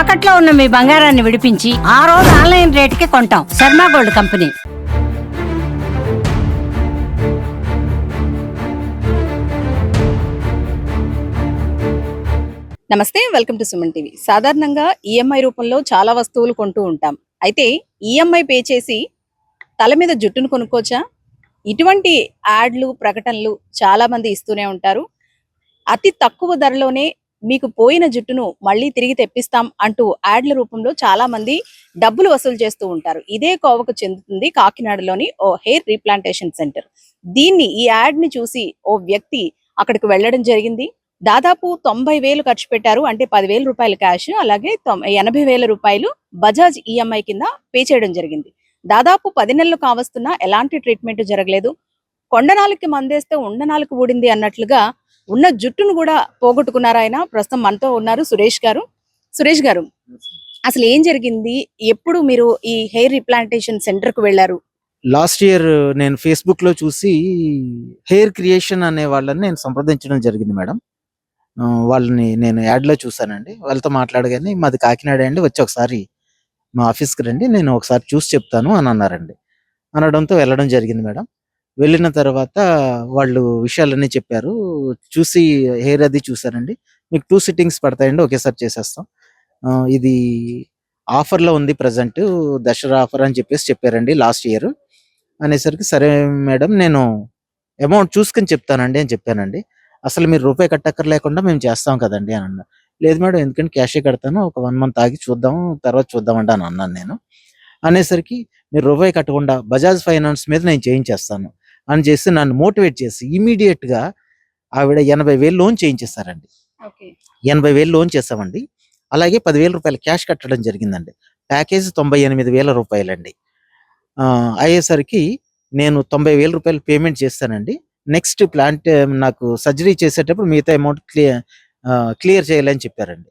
తాకట్లో ఉన్న మీ బంగారాన్ని విడిపించి ఆ రోజు ఆన్లైన్ రేటుకి కొంటాం. Sharma gold company. నమస్తే వెల్కమ్ టు సుమన్ టీవీ. సాధారణంగా ఈఎంఐ రూపంలో చాలా వస్తువులు కొంటూ ఉంటాం. అయితే ఈఎంఐ పే చేసి తల మీద జుట్టును కొనుక్కోవచ్చా? ఇటువంటి యాడ్లు ప్రకటనలు చాలామంది ఇస్తూనే ఉంటారు. అతి తక్కువ ధరలోనే మీకు పోయిన జుట్టును మళ్ళీ తిరిగి తెప్పిస్తాం అంటూ యాడ్ల రూపంలో చాలా మంది డబ్బులు వసూలు చేస్తూ ఉంటారు. ఇదే కోవకు చెందుతుంది కాకినాడలోని ఓ హెయిర్ రీప్లాంటేషన్ సెంటర్. దీన్ని ఈ యాడ్ని చూసి ఓ వ్యక్తి అక్కడికి వెళ్ళడం జరిగింది. దాదాపు తొంభై వేలు ఖర్చు పెట్టారు. అంటే పదివేల రూపాయలు క్యాష్ అలాగే తొం- ఎనభై వేల రూపాయలు బజాజ్ ఈఎంఐ కింద పే చేయడం జరిగింది. దాదాపు పది నెలలు కావస్తున్నా ఎలాంటి ట్రీట్మెంట్ జరగలేదు. కొండనాలకి మందేస్తే ఉండనాలకు ఊడింది అన్నట్లుగా ఉన్న జుట్టును కూడా పోగొట్టుకున్నారు ఆయన. ప్రస్తుతం మనతో ఉన్నారు సురేష్ గారు. సురేష్ గారు అసలు ఏం జరిగింది? ఎప్పుడు మీరు ఈ హెయిర్ రిప్లాంటేషన్ సెంటర్కు వెళ్ళారు? లాస్ట్ ఇయర్ నేను ఫేస్బుక్లో చూసి హెయిర్ క్రియేషన్ అనే వాళ్ళని నేను సంప్రదించడం జరిగింది మేడం. వాళ్ళని నేను యాడ్లో చూసానండి వాళ్ళతో మాట్లాడగానే మాది కాకినాడ అండి వచ్చి ఒకసారి మా ఆఫీస్కి రండి నేను ఒకసారి చూసి చెప్తాను అని అన్నారండి. అనడంతో వెళ్ళడం జరిగింది మేడం. వెళ్ళిన తర్వాత వాళ్ళు విషయాలన్నీ చెప్పారు. చూసి హెయిర్ అది చూసారండి మీకు టూ సిట్టింగ్స్ పడతాయండి. ఒకేసారి చేసేస్తాం. ఇది ఆఫర్లో ఉంది ప్రజెంట్ దసరా ఆఫర్ అని చెప్పేసి చెప్పారండి లాస్ట్ ఇయర్. అనేసరికి సరే మేడం నేను అమౌంట్ చూసుకుని చెప్తానండి అని చెప్పానండి. అసలు మీరు రూపాయి కట్టక్కర్ లేకుండా మేము చేస్తాం కదండి అని అన్నా. లేదు మేడం ఎందుకంటే క్యాషే కడతాను. ఒక వన్ మంత్ ఆగి చూద్దాం తర్వాత చూద్దామండి అని అన్నాను నేను. అనేసరికి మీరు రూపాయి కట్టకుండా బజాజ్ ఫైనాన్స్ మీద నేను చేయించేస్తాను. అని చేసి నన్ను మోటివేట్ చేసి immediate గా ఆవిడ ఎనభై వేలు లోన్ చేయించేస్తారండి. ఎనభై వేలు లోన్ చేసామండి అలాగే పదివేల రూపాయలు క్యాష్ కట్టడం జరిగిందండి. ప్యాకేజ్ తొంభై ఎనిమిది వేల రూపాయలండి. అయ్యేసరికి నేను తొంభై వేల రూపాయలు పేమెంట్ చేస్తానండి. నెక్స్ట్ ప్లాంట్ నాకు సర్జరీ చేసేటప్పుడు మిగతా అమౌంట్ క్లియర్ క్లియర్ చేయాలని చెప్పారండి.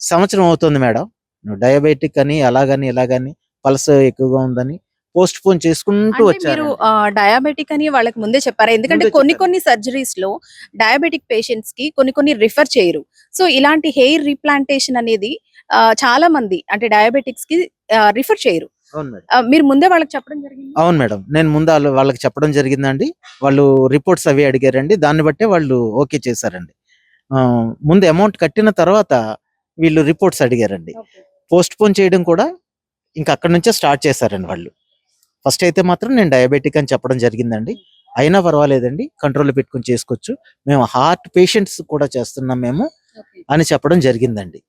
సంవత్సరం అవుతుంది మేడం. నువ్వు డయాబెటిక్ అని అలాగని ఇలాగని పల్స్ ఎక్కువగా ఉందని పోస్ట్ పోన్ చేసుకుంటూ వచ్చారు. డయాబెటిక్ అని వాళ్ళకి ముందే చెప్పారా? ఎందుకంటే కొన్ని. కొన్ని సర్జరీస్లో డయాబెటిక్ పేషెంట్స్కి కొన్ని కొన్ని రిఫర్ చేయరు. సో ఇలాంటి హెయిర్ రీప్లాంటేషన్ అనేది చాలా మంది అంటే డయాబెటిక్స్కి రిఫర్ చేయరు. మీరు ముందే వాళ్ళకి చెప్పడం జరిగింది? అవును మేడం. నేను ముందు వాళ్ళ- వాళ్ళకి చెప్పడం జరిగిందండి. వాళ్ళు రిపోర్ట్స్ అవి అడిగారండి. దాన్ని బట్టే వాళ్ళు ఓకే చేశారండి. ముందు అమౌంట్ కట్టిన తర్వాత వీళ్ళు రిపోర్ట్స్ అడిగారండి. పోస్ట్ పోన్ చేయడం కూడా ఇంకా అక్కడ నుంచే స్టార్ట్ చేశారండి వాళ్ళు. ఫస్ట్ అయితే మాత్రం నేను డయాబెటిక్ అని చెప్పడం జరిగిందండి. అయినా పర్వాలేదండి కంట్రోల్ పెట్టుకుని చేసుకోవచ్చు. మేము హార్ట్ పేషెంట్స్ కూడా చేస్తున్నాం మేము అని చెప్పడం జరిగిందండి.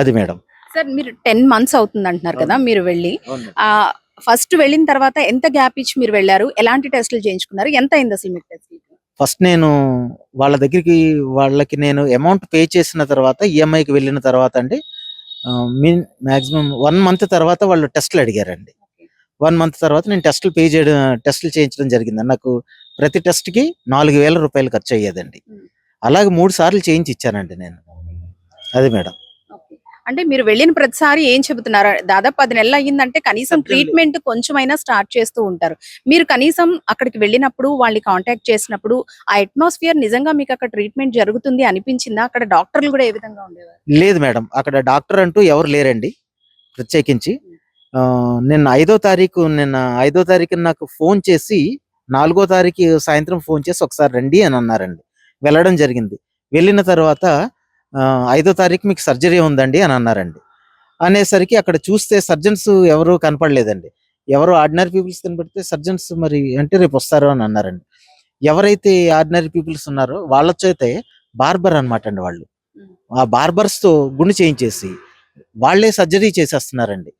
అది మేడం. సార్ మీరు టెన్ మంత్స్ అవుతుంది అంటున్నారు కదా. మీరు వెళ్ళి. ఫస్ట్ వెళ్ళిన తర్వాత ఎంత గ్యాప్ ఇచ్చి మీరు వెళ్ళారు? ఎలాంటి టెస్టులు చేయించుకున్నారు? ఎంత అయింది అసలు మీకు టెస్ట్ ఫస్ట్ నేను వాళ్ళ దగ్గరికి వాళ్ళకి నేను అమౌంట్ పే చేసిన తర్వాత ఈఎంఐకి వెళ్ళిన తర్వాత అండి మిన్ మాక్సిమం వన్ మంత్ తర్వాత వాళ్ళు టెస్ట్లు అడిగారండి. వన్ మంత్ తర్వాత నేను టెస్టులు పే చేయడం టెస్టులు చేయించడం జరిగింది. నాకు ప్రతి టెస్ట్కి నాలుగు వేల రూపాయలు ఖర్చు అయ్యేదండి. అలాగే మూడు సార్లు చేయించి ఇచ్చానండి నేను. అది మేడం. అంటే మీరు వెళ్ళిన ప్రతిసారి ఏం చెబుతున్నారు? దాదాపు పది నెలలు అయ్యిందంటే కనీసం. ట్రీట్మెంట్ కొంచెమైనా స్టార్ట్ చేస్తూ ఉంటారు. మీరు కనీసం అక్కడికి వెళ్ళినప్పుడు వాళ్ళని కాంటాక్ట్ చేసినప్పుడు ఆ అట్మాస్ఫియర్ నిజంగా మీకు అక్కడ ట్రీట్మెంట్ జరుగుతుంది అనిపించిందా? అక్కడ డాక్టర్లు కూడా ఏ విధంగా ఉండేవారు? లేదు మేడం. అక్కడ డాక్టర్ అంటూ ఎవరు లేరండి. ప్రత్యేకించి. నిన్న ఐదో తారీఖు నిన్న ఐదో తారీఖు నాకు ఫోన్ చేసి నాలుగో తారీఖు సాయంత్రం ఫోన్ చేసి ఒకసారి రండి అని అన్నారండి. వెళ్ళడం జరిగింది. వెళ్ళిన తర్వాత ఐదో తారీఖు మీకు సర్జరీ ఉందండి అని అన్నారండి. అనేసరికి అక్కడ చూస్తే సర్జన్స్ ఎవరు కనపడలేదండి. ఎవరు ఆర్డినరీ పీపుల్స్ కనపడితే సర్జన్స్ మరి అంటే రేపు వస్తారు అని అన్నారండి. ఎవరైతే ఆర్డినరీ పీపుల్స్ ఉన్నారో వాళ్ళ అయితే బార్బర్ అనమాట అండి వాళ్ళు. ఆ బార్బర్స్తో గుండు చేయించేసి వాళ్ళే సర్జరీ చేసేస్తున్నారండి.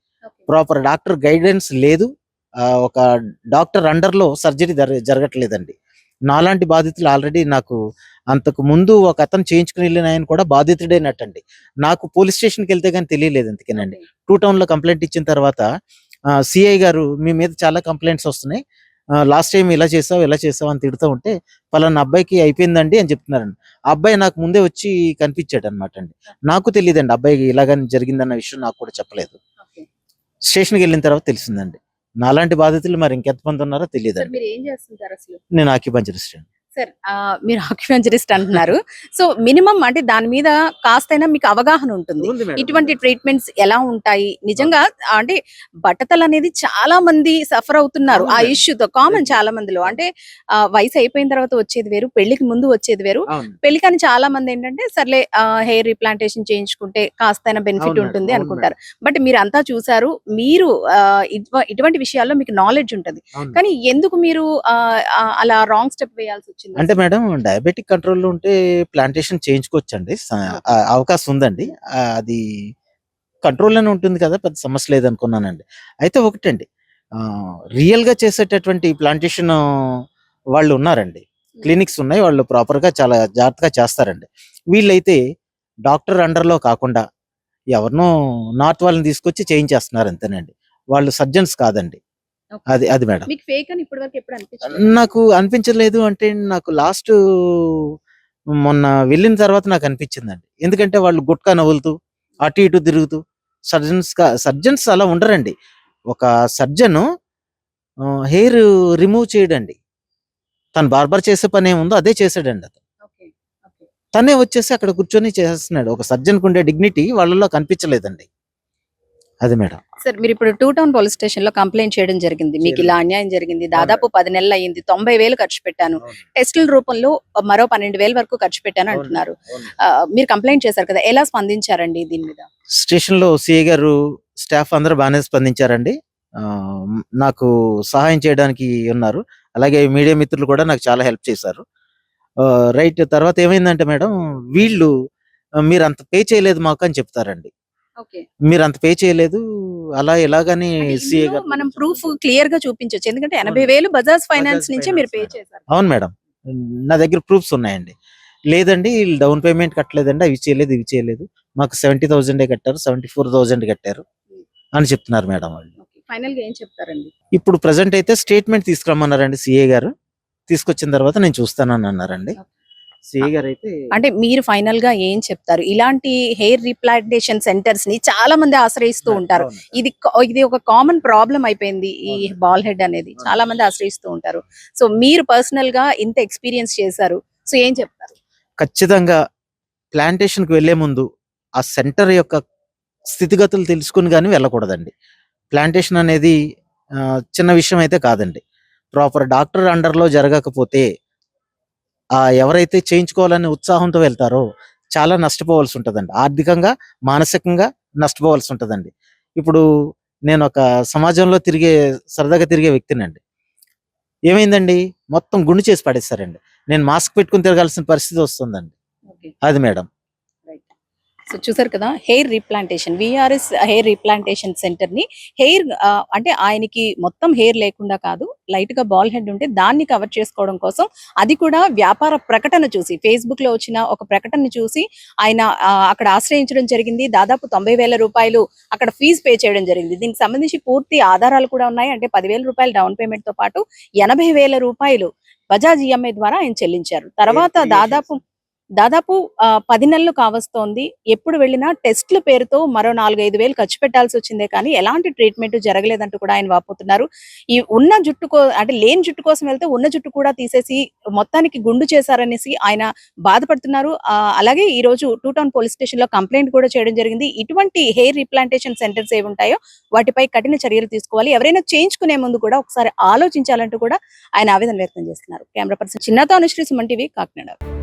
ప్రాపర్ డాక్టర్ గైడెన్స్ లేదు. ఒక డాక్టర్ అండర్లో సర్జరీ జరగట్లేదండి. నాలాంటి బాధితులు ఆల్రెడీ నాకు అంతకు ముందు ఒక అతను చేయించుకుని వెళ్ళిన ఆయన కూడా బాధితుడైనట్టండి. నాకు పోలీస్ స్టేషన్కి వెళ్తే కానీ తెలియలేదు ఎందుకేనండి టూ టౌన్లో కంప్లైంట్ ఇచ్చిన తర్వాత సిఐ గారు మీ మీద చాలా కంప్లైంట్స్ వస్తున్నాయి. లాస్ట్ టైం ఇలా చేసావు ఇలా చేసావు అని తిడుతూ ఉంటే పలానా అబ్బాయికి అయిపోయిందండి అని చెప్తున్నారండి. ఆ అబ్బాయి నాకు ముందే వచ్చి కనిపించాడు అనమాట అండి నాకు తెలియదండి అబ్బాయికి ఇలాగని జరిగిందన్న విషయం నాకు కూడా చెప్పలేదు. స్టేషన్కి వెళ్ళిన తర్వాత తెలిసిందండి. నాలాంటి బాధితులు మరి ఇంకెంతమంది ఉన్నారో తెలియదండి. నేను ఆక్యుపంచరిస్ట్ సార్ సార్ మీరు ఆక్యుపెంచరిస్ట్ అంటున్నారు. సో మినిమం అంటే దాని మీద కాస్తైనా మీకు అవగాహన ఉంటుంది. ఇటువంటి ట్రీట్మెంట్స్ ఎలా ఉంటాయి? నిజంగా అంటే బట్టతలు అనేది చాలా మంది సఫర్ అవుతున్నారు. ఆ. ఇష్యూతో కామన్. చాలా మందిలో. అంటే వయసు అయిపోయిన తర్వాత వచ్చేది వేరు పెళ్ళికి ముందు వచ్చేది వేరు. పెళ్ళి కానీ చాలా మంది ఏంటంటే సర్లే హెయిర్ రీప్లాంటేషన్ చేయించుకుంటే కాస్తైనా బెనిఫిట్ ఉంటుంది అనుకుంటారు. బట్ మీరు అంతా చూసారు మీరు ఇటువంటి విషయాల్లో మీకు నాలెడ్జ్ ఉంటుంది. కానీ ఎందుకు మీరు అలా రాంగ్ స్టెప్ వేయాల్సి వచ్చింది? అంటే మేడం డయాబెటిక్ కంట్రోల్లో ఉంటే ప్లాంటేషన్ చేయించుకోవచ్చండి. స- ఆ, అవకాశం ఉందండి. అది కంట్రోల్లోనే ఉంటుంది కదా పెద్ద సమస్య లేదనుకున్నానండి. అయితే ఒకటండి ఆ, real గా చేసేటటువంటి ప్లాంటేషన్ వాళ్ళు ఉన్నారండి. క్లినిక్స్ ఉన్నాయి వాళ్ళు proper గా చాలా జాగ్రత్తగా చేస్తారండి. వీళ్ళైతే డాక్టర్ అండర్లో కాకుండా ఎవరినో నార్త్ వాళ్ళని తీసుకొచ్చి చేయించేస్తున్నారు అంతేనండి. వాళ్ళు సర్జన్స్ కాదండి. అది అది మేడం. మీకు ఫేక్ అని ఇప్పటి వరకు ఎప్పుడు అనిపించింది నాకు అనిపించలేదు అంటే నాకు లాస్ట్ మొన్న వెళ్ళిన తర్వాత నాకు అనిపించిందండి. ఎందుకంటే వాళ్ళు గుట్కా నవ్వులుతూ అటు ఇటు తిరుగుతూ సర్జన్స్ సర్జన్స్ అలా ఉండరండి. ఒక సర్జన్ హెయిర్ రిమూవ్ చేయడండి. తను బార్బర్ చేసే పని ఏముందో అదే చేసాడండి అతను. తనే వచ్చేసి అక్కడ కూర్చొని చేస్తున్నాడు. ఒక సర్జన్కి ఉండే డిగ్నిటీ వాళ్ళలో కనిపించలేదండి. అది మేడం. సార్ మీరు ఇప్పుడు టూ టౌన్ పోలీస్ స్టేషన్లో కంప్లైంట్ చేయడం జరిగింది. మీకు ఇలా అన్యాయం జరిగింది. దాదాపు పది నెలలు అయ్యింది తొంభై వేలు ఖర్చు పెట్టాను. టెస్టుల రూపంలో మరో పన్నెండు వేల వరకు ఖర్చు పెట్టాను. అంటున్నారు. మీరు కంప్లైంట్ చేశారు కదా ఎలా స్పందించారండి దీని మీద? స్టేషన్లో సిఐ గారు స్టాఫ్ అందరూ బాగానే స్పందించారండి. నాకు సహాయం చేయడానికి ఉన్నారు. అలాగే మీడియా మిత్రులు కూడా నాకు చాలా హెల్ప్ చేశారు. రైట్ తర్వాత ఏమైందంటే మేడం వీళ్ళు మీరు అంత పే చేయలేదు మాకు అని చెప్తారండి. మీరు అంత పే చేయలేదు. అలా ఎలాగని మనం ప్రూఫ్ క్లియర్గా చూపించవచ్చు ఎందుకంటే ఎనభై. వేలు బజాజ్ ఫైనాన్స్ నుంచే మీరు పే చేశారు. అవును మేడం. నా దగ్గర ప్రూఫ్స్ ఉన్నాయండి. లేదండి డౌన్ పేమెంట్ కట్టలేదండి. అవి చేయలేదు ఇవి చేయలేదు. మాకు సెవెంటీ థౌసండే కట్టారు సెవెంటీ ఫోర్ థౌసండ్ కట్టారు అని చెప్తున్నారు మేడం వాళ్ళు. ఫైనల్గా ఏం చెప్తారండి? ఇప్పుడు ప్రజెంట్ అయితే స్టేట్మెంట్ తీసుకురమ్మన్నారండి సిఏ గారు. తీసుకొచ్చిన తర్వాత నేను చూస్తానని అన్నారండి. గారు అయితే అంటే మీరు ఫైనల్గా ఏం చెప్తారు? ఇలాంటి హెయిర్ రీప్లాంటేషన్ సెంటర్స్ని చాలా మంది ఆశ్రయిస్తూ ఉంటారు. ఇది ఇది ఒక కామన్ ప్రాబ్లం అయిపోయింది ఈ. బాల్ హెడ్ అనేది. చాలా మంది ఆశ్రయిస్తూ ఉంటారు. సో మీరు పర్సనల్గా ఇంత ఎక్స్పీరియన్స్ చేశారు. సో ఏం చెప్తారు? ఖచ్చితంగా ప్లాంటేషన్కి వెళ్ళే ముందు ఆ సెంటర్ యొక్క స్థితిగతులు తెలుసుకుని కానీ వెళ్ళకూడదండి. ప్లాంటేషన్ అనేది చిన్న విషయం అయితే కాదండి. ప్రాపర్ డాక్టర్ అండర్లో జరగకపోతే ఎవరైతే చేయించుకోవాలనే ఉత్సాహంతో వెళ్తారో చాలా నష్టపోవాల్సి ఉంటుందండి. ఆర్థికంగా మానసికంగా నష్టపోవాల్సి ఉంటుందండి. ఇప్పుడు నేను ఒక సమాజంలో తిరిగే సరదాగా తిరిగే వ్యక్తినండి. ఏమైందండి? మొత్తం గుండు చేసి పడేస్తారండి. నేను మాస్క్ పెట్టుకుని తిరగాల్సిన పరిస్థితి వస్తుందండి. అది మేడం. సో చూసారు కదా hair replantation. VRS hair replantation సెంటర్ని హెయిర్ అంటే ఆయనకి మొత్తం హెయిర్ లేకుండా కాదు లైట్గా బాల్ హెడ్ ఉంటే దాన్ని కవర్ చేసుకోవడం కోసం అది కూడా వ్యాపార ప్రకటన చూసి ఫేస్బుక్లో వచ్చిన ఒక ప్రకటన చూసి ఆయన అక్కడ ఆశ్రయించడం జరిగింది. దాదాపు తొంభై వేల రూపాయలు అక్కడ ఫీజు పే చేయడం జరిగింది. దీనికి సంబంధించి పూర్తి ఆధారాలు కూడా ఉన్నాయి. అంటే పదివేల రూపాయలు డౌన్ పేమెంట్తో పాటు ఎనభై వేల రూపాయలు బజాజ్ ఈఎంఐ ద్వారా ఆయన చెల్లించారు. తర్వాత. దాదాపు దాదాపు పది నెలలు కావస్తోంది. ఎప్పుడు వెళ్ళినా టెస్ట్ల పేరుతో మరో నాలుగు ఐదు వేలు ఖర్చు పెట్టాల్సి వచ్చిందే కానీ ఎలాంటి ట్రీట్మెంట్ జరగలేదంటూ కూడా ఆయన వాపోతున్నారు. ఈ ఉన్న జుట్టు కో అంటే లేని జుట్టు కోసం వెళ్తే ఉన్న జుట్టు కూడా తీసేసి మొత్తానికి గుండు చేశారనేసి ఆయన బాధపడుతున్నారు. అలాగే ఈ రోజు టూ టౌన్ పోలీస్ స్టేషన్లో కంప్లైంట్ కూడా చేయడం జరిగింది. ఇటువంటి హెయిర్ రీప్లాంటేషన్ సెంటర్స్ ఏవి ఉంటాయో వాటిపై కఠిన చర్యలు తీసుకోవాలి. ఎవరైనా చేయించుకునే ముందు కూడా ఒకసారి ఆలోచించాలంటూ కూడా ఆయన ఆవేదన వ్యక్తం చేస్తున్నారు. కెమెరా పర్సన్ చిన్నతో అనుశ్రీ సుమన్ టీవీ కాకినాడ.